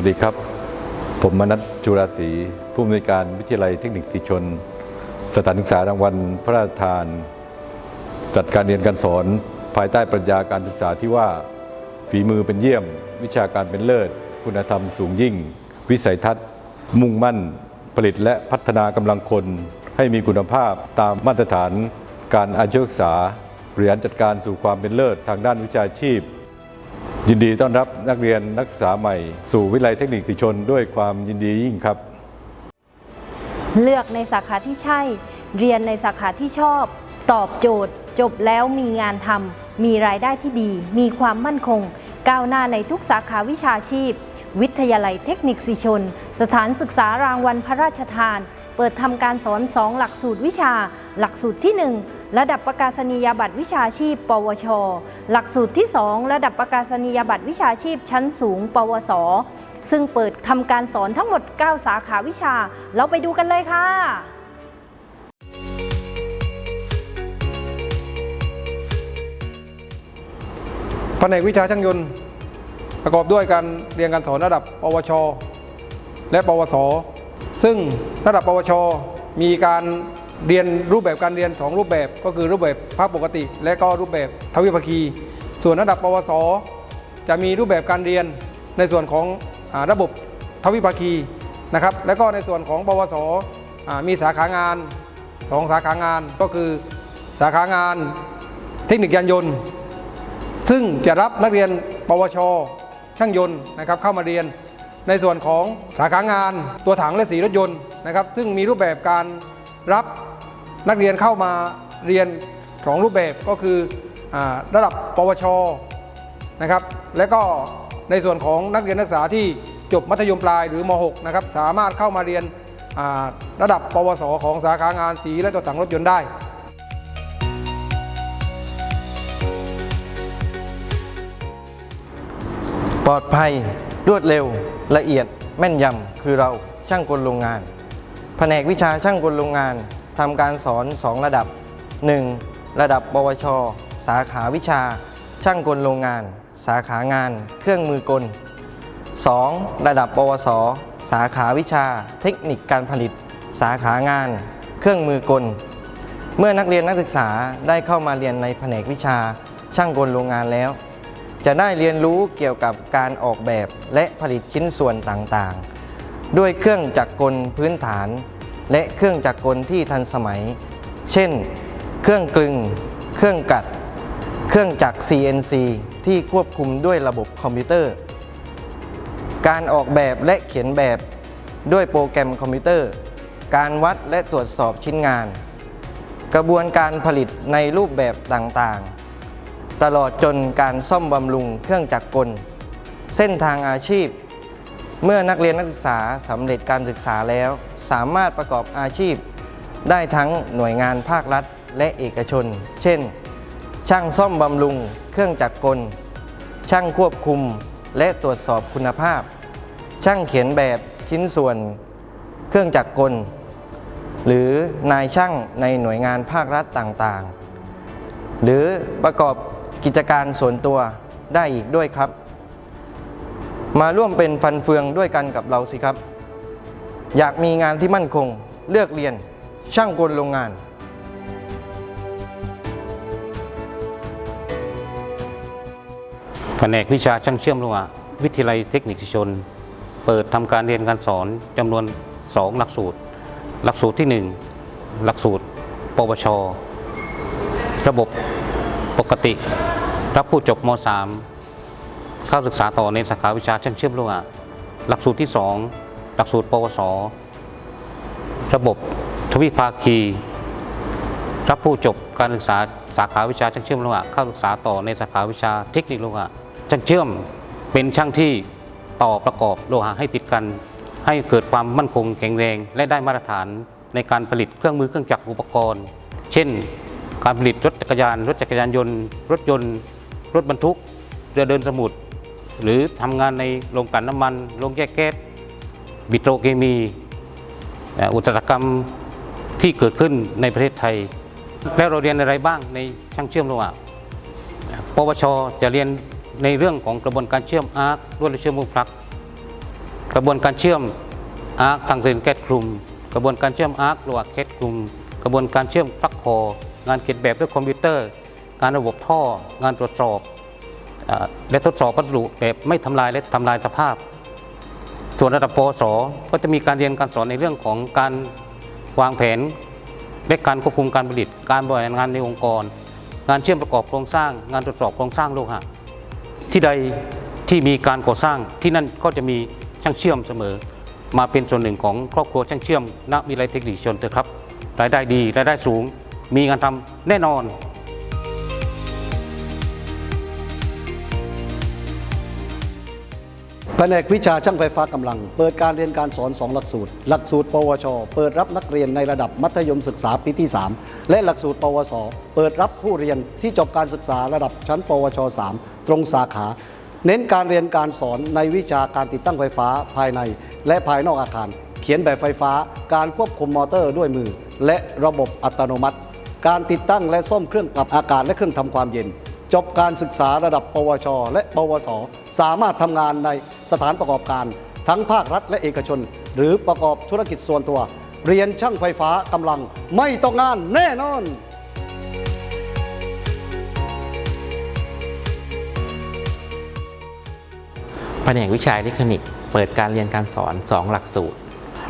วัสดีครับ ผมมนัทจุราศรีผู้อำนวยการวิทยาลัยเทคนิคศรีชน สถานศึกษารางวัลพระราชทาน จัดการเรียนการสอนภายใต้ปรัชญาการศึกษาที่ว่า ฝีมือเป็นเยี่ยม วิชาการเป็นเลิศ คุณธรรมสูงยิ่ง วิสัยทัศน์ มุ่งมั่น ผลิตและพัฒนากำลังคน ให้มีคุณภาพตามมาตรฐาน การอาชีวศึกษาบริหารจัดการสู่ความเป็นเลิศทางด้านวิชาชีพ ยินดีต้อนรับนักเรียนนักศึกษาใหม่ สู่วิทยาลัยเทคนิคติชนด้วยความยินดียิ่งครับ เลือกในสาขาที่ใช่ เรียนในสาขาที่ชอบ ตอบโจทย์ จบแล้วมีงานทำมีรายได้ที่ดี มีความมั่นคง ก้าวหน้าในทุกสาขาวิชาชีพ วิทยาลัยเทคนิคสิชน สถานศึกษารางวัลพระราชทาน เปิดทำการสอน 2 หลักสูตรวิชา หลักสูตรที่ 1 ระดับประกาศนียบัตรวิชาชีพ ปวช หลักสูตรที่ 2 ระดับประกาศนียบัตรวิชาชีพชั้นสูง ปวส ซึ่งเปิดทำการสอนทั้งหมด 9 สาขาวิชา เราไปดูกันเลยค่ะแผนกวิชาช่างยนต์ ประกอบด้วยการเรียนการสอนระดับ ปวช และ ปวส ซึ่งระดับปวช มีการเรียนรูปแบบการเรียนสองรูปแบบก็คือรูปแบบภาคปกติ และก็รูปแบบทวิภาคี ส่วนระดับปวส จะมีรูปแบบการเรียนในส่วนของอระบบทวิภาคีนะครับและก็ในส่วนของปวส มีสาขางานสองสาขางานก็คือสาขางานเทคนิคยานยนต์ ซึ่งจะรับนักเรียนปวช ช่างยนต์นะครับเข้ามาเรียน ในส่วนของสาขางานตัวถังและสีรถยนต์นะครับ ซึ่งมีรูปแบบการรับนักเรียนเข้ามาเรียนสองรูปแบบก็คืออระดับปวชนะครับ และก็ในส่วนของนักเรียนนักศึกษาที่จบมัธยมปลายหรือม .6 นะครับสามารถเข้ามาเรียนระดับปวส ของสาขางานสีและตัวถังรถยนต์ได้ปลอดภัยรวดเร็ว ละเอียดแม่นยำคือเราช่างกลโรงงาน แผนกวิชาช่างกลโรงงานทำการสอน 2 ระดับ 1. ระดับปวช สาขาวิชา ช่างกลโรงงาน สาขางาน เครื่องมือกล 2. ระดับปวส สาขาวิชา เทคนิคการผลิต สาขางาน เครื่องมือกล เมื่อนักเรียนนักศึกษาได้เข้ามาเรียนในแผนกวิชาช่างกลโรงงานแล้ว จะได้เรียนรู้เกี่ยวกับการออกแบบและผลิตชิ้นส่วนต่างๆ ด้วยเครื่องจักรกลพื้นฐาน และเครื่องจักรกลที่ทันสมัย เช่น เครื่องกลึง เครื่องกัด เครื่องจักร CNC ที่ควบคุมด้วยระบบคอมพิวเตอร์ การออกแบบและเขียนแบบด้วยโปรแกรมคอมพิวเตอร์ การวัดและตรวจสอบชิ้นงาน กระบวนการผลิตในรูปแบบต่างๆ ตลอดจนการซ่อมบำรุงเครื่องจักรกล เส้นทางอาชีพ เมื่อนักเรียนนักศึกษาสำเร็จการศึกษาแล้ว สามารถประกอบอาชีพ ได้ทั้งหน่วยงานภาครัฐและเอกชน เช่น ช่างซ่อมบำรุง เครื่องจักรกล ช่างควบคุมและตรวจสอบคุณภาพ ช่างเขียนแบบชิ้นส่วน เครื่องจักรกล หรือนายช่างในหน่วยงานภาครัฐต่างๆ หรือประกอบ กิจการส่วนตัวได้อีกด้วยครับ มาร่วมเป็นฟันเฟืองด้วยกันกับเราสิครับ อยากมีงานที่มั่นคงเลือกเรียนช่างกลโรงงานแผนกวิชาช่างเชื่อมโลหะวิทยาลัยเทคนิคชน เปิดทำการเรียนการสอนจำนวน 2 หลักสูตร หลักสูตรที่ 1 หลักสูตร ปวช ระบบ ปกติรับผู้จบม .3 เข้าศึกษาต่อในสาขาวิชาช่างเชื่อมโลหะหลักสูตรที่ 2 หลักสูตร ปวส ระบบทวิภาคี รับผู้จบการศึกษาสาขาวิชาช่างเชื่อมโลหะเข้าศึกษาต่อในสาขาวิชาเทคนิคโลหะช่างเชื่อมเป็นช่างที่ต่อประกอบโลหะให้ติดกัน ให้เกิดความมั่นคงแข็งแรง และได้มาตรฐานในการผลิตเครื่องมือเครื่องจักรอุปกรณ์ เช่น การผลิตรถจักรยาน รถจักรยานยนต์ รถยนต์ รถบรรทุก เรือเดินสมุทรหรือทำงานในโรงกลั่นน้ำมัน โรงแยกแก๊สบิโตรเคมี อุตสาหกรรมที่เกิดขึ้นในประเทศไทย แล้วเราเรียนอะไรบ้างในช่างเชื่อมโลหะปวชจะเรียนในเรื่องของกระบวนการเชื่อมอาร์คลวดเชื่อมมุมพลัก กระบวนการเชื่อมอาร์คทางเซนแก๊สคลุม กระบวนการเชื่อมอาร์คระหว่างแก๊สคลุม กระบวนการเชื่อมปลั๊กคอ งานเขียนแบบด้วยคอมพิวเตอร์การระบบท่อ งานตรวจสอบอและทดสอบวัสดุแบบไม่ทำลายและทำลายสภาพ ส่วนระดับปวสก็จะมีการเรียนการสอนในเรื่องของการวางแผน และการควบคุมการผลิต การบริหารงานในองค์กร งานเชื่อมประกอบโครงสร้าง งานตรวจสอบโครงสร้างโลหะที่ใดที่มีการก่อสร้างที่นั่นก็จะมีช่างเชื่อมเสมอ มาเป็นส่วนหนึ่งของครอบครัวช่างเชื่อมณวิทยาลัยเทคนิคชนเถอะครับ รายได้ดีรายได้สูง มีงานทำแน่นอนแผนกวิชาช่างไฟฟ้ากำลัง เปิดการเรียนการสอน 2 หลักสูตร หลักสูตร ปวช เปิดรับนักเรียนในระดับมัธยมศึกษาปีที่ 3 และหลักสูตร ปวส เปิดรับผู้เรียนที่จบการศึกษาระดับชั้น ปวช 3 ตรงสาขา เน้นการเรียนการสอนในวิชาการติดตั้งไฟฟ้าภายใน และภายนอกอาคาร เขียนแบบไฟฟ้า การควบคุมมอเตอร์ด้วยมือ และระบบอัตโนมัติ การติดตั้งและซ่อมเครื่องปรับอากาศและเครื่องทำความเย็น จบการศึกษาระดับ ปวช และ ปวส สามารถทำงานในสถานประกอบการ ทั้งภาครัฐและเอกชน หรือประกอบธุรกิจส่วนตัว เรียนช่างไฟฟ้ากำลังไม่ต้องงานแน่นอนแผนกวิชาอิเล็กทรอนิกส์เปิดการเรียนการสอน 2 หลักสูตร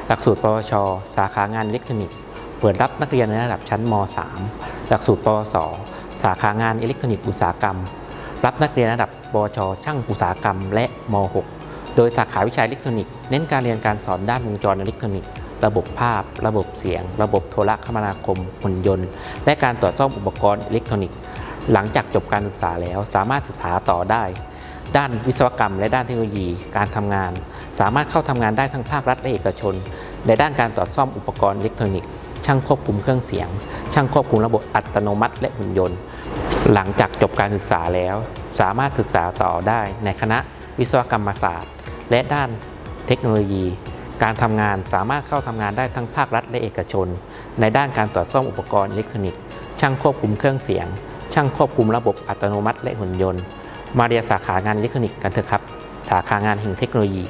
หลักสูตร ปวช สาขางานอิเล็กทรอนิกส์ เปิดรับนักเรียนในระดับชั้นม .3 หลักสูตรปวส สาขางานอิเล็กทรอนิกส์อุตสาหกรรม รับนักเรียนระดับปวช ช่างอุตสาหกรรม และม .6 โดยสาขาวิชาอิเล็กทรอนิกส์เน้นการเรียนการสอนด้านวงจรอิเล็กทรอนิกส์ระบบภาพ ระบบเสียง ระบบโทรคมนาคมหุ่นยนต์ และการตรวจสอบอุปกรณ์อิเล็กทรอนิกส์หลังจากจบการศึกษาแล้วสามารถศึกษาต่อได้ ด้านวิศวกรรม และด้านเทคโนโลยี การทำงาน สามารถเข้าทำงานได้ทั้งภาครัฐและเอกชน ในด้านการตรวจซ่อมอุปกรณ์อิเล็กทรอนิกส์ ช่างควบคุมเครื่องเสียง ช่างควบคุมระบบอัตโนมัติ และหุ่นยนต์ หลังจากจบการศึกษาแล้ว สามารถศึกษาต่อได้ในคณะวิศวกรรมศาสตร์ และด้านเทคโนโลยี การทำงานสามารถเข้าทำงานได้ทั้งภาครัฐและเอกชน ในด้านการตรวจซ่อมอุปกรณ์อิเล็กทรอนิกส์ ช่างควบคุมเครื่องเสียง ช่างควบคุมระบบอัตโนมัติ และหุ่นยนต์ มาเรียนสาขางานอิเล็กทรอนิกส์กันเถอะครับ สาขางานแห่งเทคโนโลยี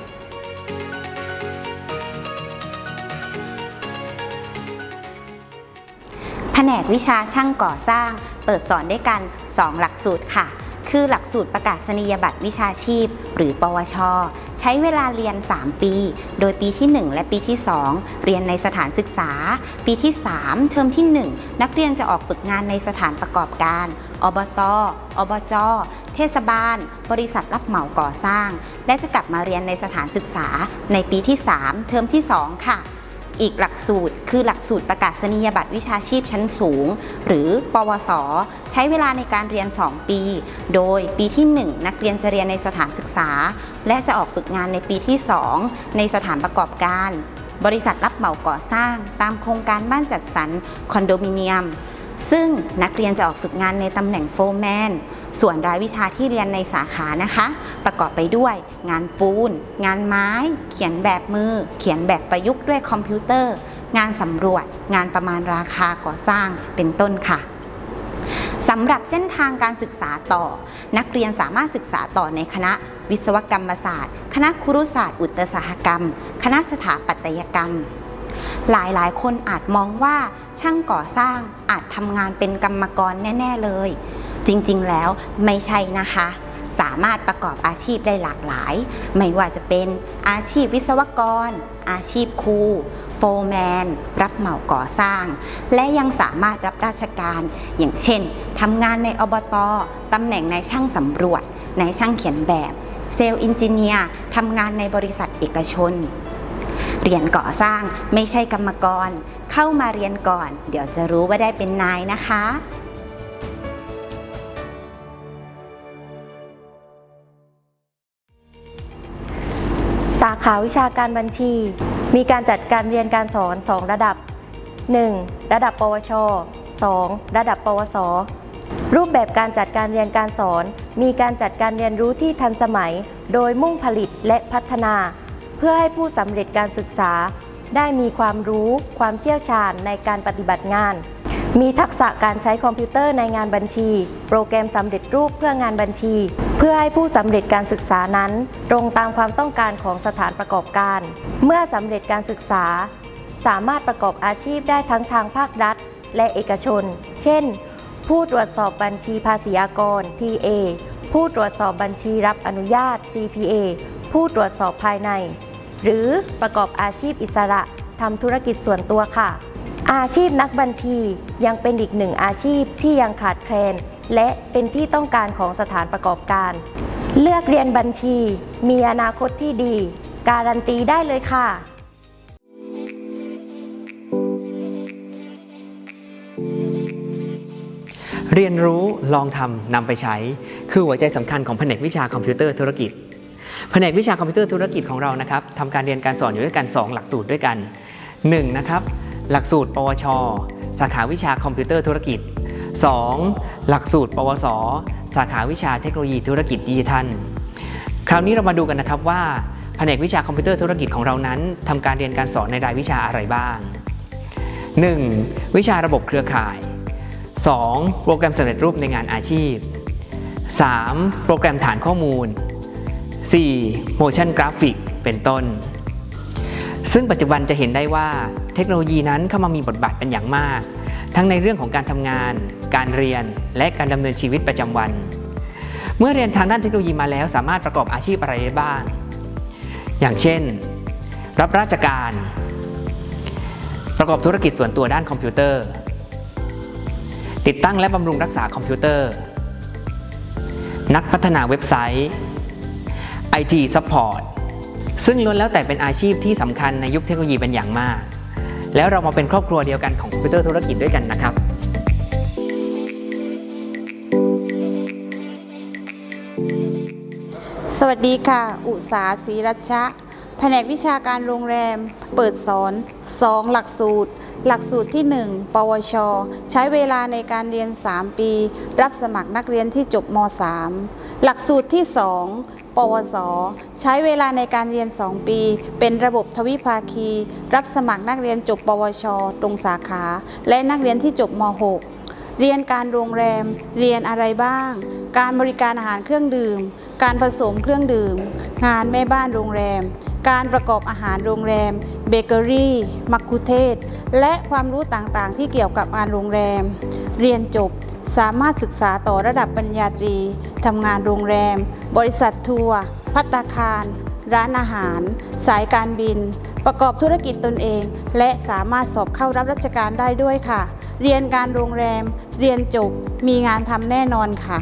นกวิชาช่างก่อสร้าง เปิดสอนด้วยกัน 2 หลักสูตรค่ะ คือหลักสูตรประกาศนียบัตรวิชาชีพ หรือปวช ใช้เวลาเรียน 3 ปี โดยปีที่ 1 และปีที่ 2 เรียนในสถานศึกษา ปีที่ 3 เทอมที่ 1 นักเรียนจะออกฝึกงานในสถานประกอบการ อบต อบจ เทศบาล บริษัทรับเหมาก่อสร้าง และจะกลับมาเรียนในสถานศึกษา ในปีที่ 3 เทอมที่ 2 ค่ะ อีกหลักสูตร คือหลักสูตรประกาศนียบัตรวิชาชีพชั้นสูง หรือปวส ใช้เวลาในการเรียน 2 ปี โดยปีที่ 1 นักเรียนจะเรียนในสถานศึกษา และจะออกฝึกงานในปีที่ 2 ในสถานประกอบการ บริษัทรับเหมาก่อสร้าง ตามโครงการบ้านจัดสรรคอนโดมิเนียม ซึ่งนักเรียนจะออกฝึกงานในตำแหน่งโฟร์แมน ส่วนรายวิชาที่เรียนในสาขานะคะ ประกอบไปด้วย งานปูน งานไม้ เขียนแบบมือ เขียนแบบประยุกต์ด้วยคอมพิวเตอร์ งานสำรวจ งานประมาณราคาก่อสร้างเป็นต้นค่ะสำหรับเส้นทางการศึกษาต่อ นักเรียนสามารถศึกษาต่อในคณะวิศวกรรมศาสตร์ คณะครุศาสตร์ อุตสาหกรรม คณะสถาปัตยกรรม หลายหลายๆคนอาจมองว่าช่างก่อสร้างอาจทำงานเป็นกรรมกรแน่ ๆ เลย จริงๆ แล้วไม่ใช่นะคะ สามารถประกอบอาชีพได้หลากหลาย ไม่ว่าจะเป็นอาชีพวิศวกร อาชีพครูโฟร์แมน รับเหมาก่อสร้าง และยังสามารถรับราชการ อย่างเช่นทำงานในอบตตำแหน่งนายช่างสำรวจนายช่างเขียนแบบเซลล์อินจิเนียร์ทำงานในบริษัทเอกชน เรียนก่อสร้างไม่ใช่กรรมกร เข้ามาเรียนก่อน เดี๋ยวจะรู้ว่าได้เป็นนายนะคะาขาวิชาการบัญชี มีการจัดการเรียนการสอน 2 ระดับ 1. ระดับ ปวช 2. ระดับ ปวส รูปแบบการจัดการเรียนการสอน มีการจัดการเรียนรู้ที่ทันสมัย โดยมุ่งผลิตและพัฒนา เพื่อให้ผู้สำเร็จการศึกษา ได้มีความรู้ ความเชี่ยวชาญในการปฏิบัติงาน มีทักษะการใช้คอมพิวเตอร์ในงานบัญชี โปรแกรมสำเร็จรูปเพื่องานบัญชี เพื่อให้ผู้สำเร็จการศึกษานั้น ตรงตามความต้องการของสถานประกอบการ เมื่อสำเร็จการศึกษา สามารถประกอบอาชีพได้ทั้งทางภาครัฐ และเอกชน เช่น ผู้ตรวจสอบบัญชีภาษีอากร TA ผู้ตรวจสอบบัญชีรับอนุญาต CPA ผู้ตรวจสอบภายใน หรือประกอบอาชีพอิสระทำธุรกิจส่วนตัวค่ะ อาชีพนักบัญชียังเป็นอีกหนึ่งอาชีพที่ยังขาดแคลน และเป็นที่ต้องการของสถานประกอบการ เลือกเรียนบัญชี มีอนาคตที่ดี การันตีได้เลยค่ะเรียนรู้ลองทำนำไปใช้ คือหัวใจสำคัญของแผนกวิชาคอมพิวเตอร์ธุรกิจแผนกวิชาคอมพิวเตอร์ธุรกิจของเรานะครับทำการเรียนการสอนอยู่ด้วยกัน 2 หลักสูตรด้วยกัน 1. นะครับ หลักสูตร ปวช สาขาวิชาคอมพิวเตอร์ธุรกิจ 2. หลักสูตร ปวส สาขาวิชาเทคโนโลยีธุรกิจดิจิทัล คราวนี้เรามาดูกันนะครับว่าแผนกวิชาคอมพิวเตอร์ธุรกิจของเรานั้นทำการเรียนการสอนในรายวิชาอะไรบ้าง 1. วิชาระบบเครือข่าย 2. โปรแกรมสำเร็จรูปในงานอาชีพ 3. โปรแกรมฐานข้อมูล 4. motion graphic เป็นต้น ซึ่งปัจจุบันจะเห็นได้ว่าเทคโนโลยีนั้นเข้ามามีบทบาทเป็นอย่างมาก ทั้งในเรื่องของการทำงาน การเรียน และการดำเนินชีวิตประจำวัน เมื่อเรียนทางด้านเทคโนโลยีมาแล้ว สามารถประกอบอาชีพอะไรได้บ้าง อย่างเช่น รับราชการ ประกอบธุรกิจส่วนตัวด้านคอมพิวเตอร์ ติดตั้งและบำรุงรักษาคอมพิวเตอร์ นักพัฒนาเว็บไซต์ IT Support ซึ่งล้วนแล้วแต่เป็นอาชีพที่สำคัญในยุคเทคโนโลยีเป็นอย่างมาก แล้วเรามาเป็นครอบครัวเดียวกันของคอมพิวเตอร์ธุรกิจด้วยกันนะครับสวัสดีค่ะ อุษาศรีรัชชะแผนกวิชาการโรงแรม เปิดสอน 2 หลักสูตร หลักสูตรที่ 1 ปวช ใช้เวลาในการเรียน 3 ปี รับสมัครนักเรียนที่จบม .3 หลักสูตรที่ 2 ปวส ใช้เวลาในการเรียน 2 ปี เป็นระบบทวิภาคี รับสมัครนักเรียนจบ ปวช ตรงสาขา และนักเรียนที่จบม .6 เรียนการโรงแรม เรียนอะไรบ้าง การบริการอาหารเครื่องดื่ม การผสมเครื่องดื่ม งานแม่บ้านโรงแรม การประกอบอาหารโรงแรม เบเกอรี่ มักคุเทศ และความรู้ต่างๆ ที่เกี่ยวกับงานโรงแรม เรียนจบ สามารถศึกษาต่อระดับปริญญาตรีทำงานโรงแรม บริษัททัวร์พัตตาคาร ร้านอาหาร สายการบิน ประกอบธุรกิจตนเอง และสามารถสอบเข้ารับราชการได้ด้วยค่ะ เรียนการโรงแรม เรียนจบ มีงานทำแน่นอนค่ะ